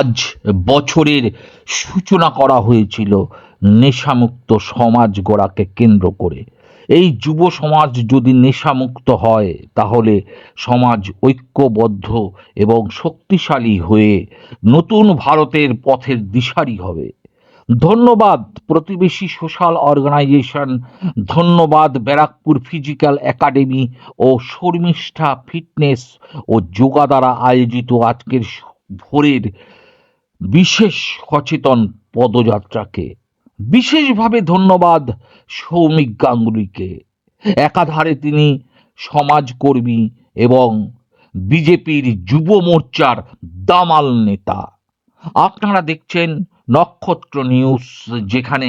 আজ বছরের সূচনা করা হয়েছিল নেশামুক্ত সমাজ গড়াকে কেন্দ্র করে। এই যুব সমাজ যদি নেশামুক্ত হয়, তাহলে সমাজ ঐক্যবদ্ধ এবং শক্তিশালী হয়ে নতুন ভারতের পথের দিশারি হবে। ধন্যবাদ প্রতিবেশী সোশ্যাল অর্গানাইজেশন, ধন্যবাদ ব্যারাকপুর ফিজিক্যাল একাডেমি ও শর্মিষ্ঠা ফিটনেস ও যোগা দ্বারা আয়োজিত আজকের ভোরের বিশেষ সচেতন পদযাত্রাকে, বিশেষভাবে ধন্যবাদ সৌমিক গাঙ্গুলিকে। একাধারে তিনি সমাজকর্মী এবং বিজেপির যুব মোর্চার দামাল নেতা। আপনারা দেখছেন নক্ষত্র নিউজ, যেখানে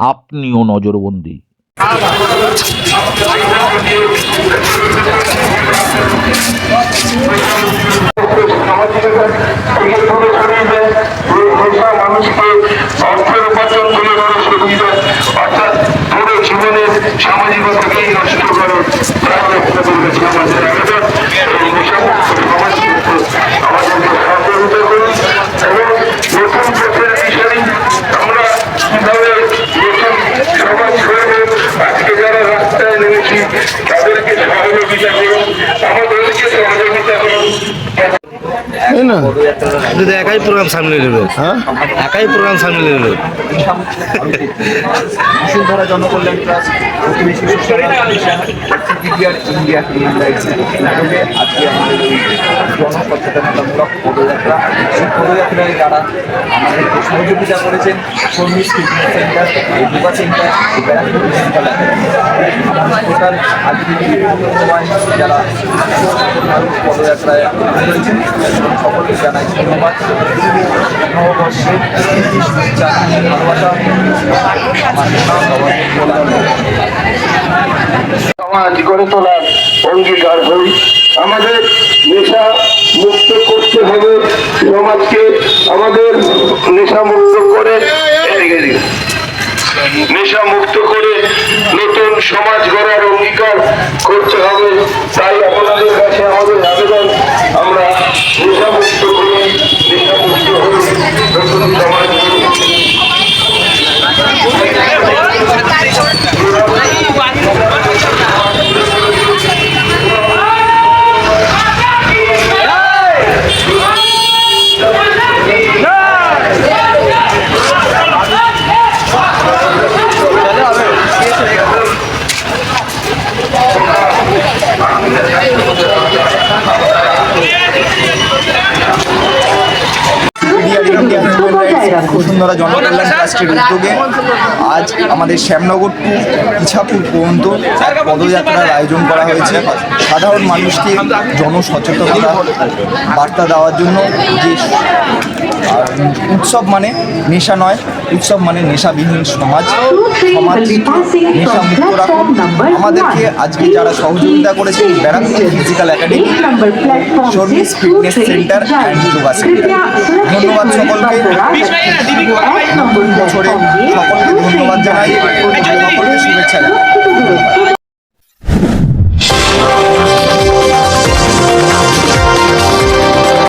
আপনিও নজরবন্দি মানুষকে অর্থের উপার্জন তুলে ধরে সুবিধা অর্থাৎ পুরো জীবনের সামাজিকতাকেই নষ্ট করে তাহলে আপনাদের কাছে আমাদের আবেদন এই নেশামুক্ত সমাজ কিন্তু আমাদেরকে সহযোগিতা করুন এবং নতুন পথের দিশারি আমরা কীভাবে নতুন সমাজ গড়ব আজকে যারা রাস্তায় নেমেছি তাদেরকে সহযোগিতা করুন আমাদেরকে সহযোগিতা করুন। তাই না যদি একাই প্রোগ্রাম সামনে নেবে। হ্যাঁ? একাই প্রোগ্রাম সামনে নেবে। বসুন্ধরা জনকল্যাণ ট্রাস্ট প্রতিবেশী ইন্ডিয়া আজকে আমাদের এই জনসচেতনতামূলক এই পদযাত্রায় যারা আমাদেরকে সহযোগিতা করেছেন সেন্টার, এই যোগা সেন্টার টোটাল আজকে যারা পদযাত্রায় করেছেন সকলকে জানাই ধন্যবাদ। সমাজ গড়ে তোলার অঙ্গীকার হই আমাদের নেশা মুক্ত সমাজকে আমাদের নেশা মুক্ত করে। নেশা মুক্ত করে নতুন সমাজ গড়ার অঙ্গীকার করতে হবে বসুন্ধরা জনকল্যাণ ট্রাস্টের উদ্যোগে আজ আমাদের শ্যামনগর টু ইছাপুর পর্যন্ত পদযাত্রার আয়োজন করা হয়েছে। সাধারণ মানুষকে জনসচেতনতা বার্তা দেওয়ার জন্য যে উৎসব মানে নেশা নয় উৎসব মানে নেশাবিহীন সমাজ। সমাজ নেশা মুক্ত রাখুন। আমাদেরকে আজকে যারা সহযোগিতা করেছেন Barrackpore physical academy Sharmistha fitness centre and yoga centre ধন্যবাদ সকলকে। বছরে সকলকে ধন্যবাদ জানাই। সকলকে শুভেচ্ছা